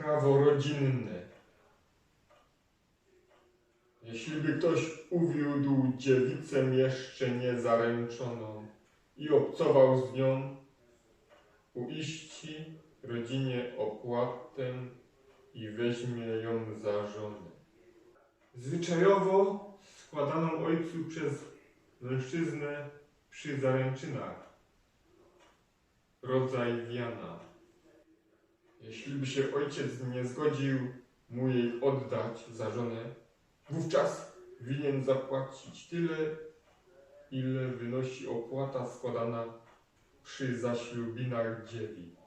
prawo rodzinne. Jeśli by ktoś uwiódł dziewicę jeszcze niezaręczoną i obcował z nią, uiści rodzinie opłatę i weźmie ją za żonę. Zwyczajowo składaną ojcu przez mężczyznę przy zaręczynach. Rodzaj wiana. Jeśli by się ojciec nie zgodził mu jej oddać za żonę, wówczas winien zapłacić tyle, ile wynosi opłata składana przy zaślubinach dziewic.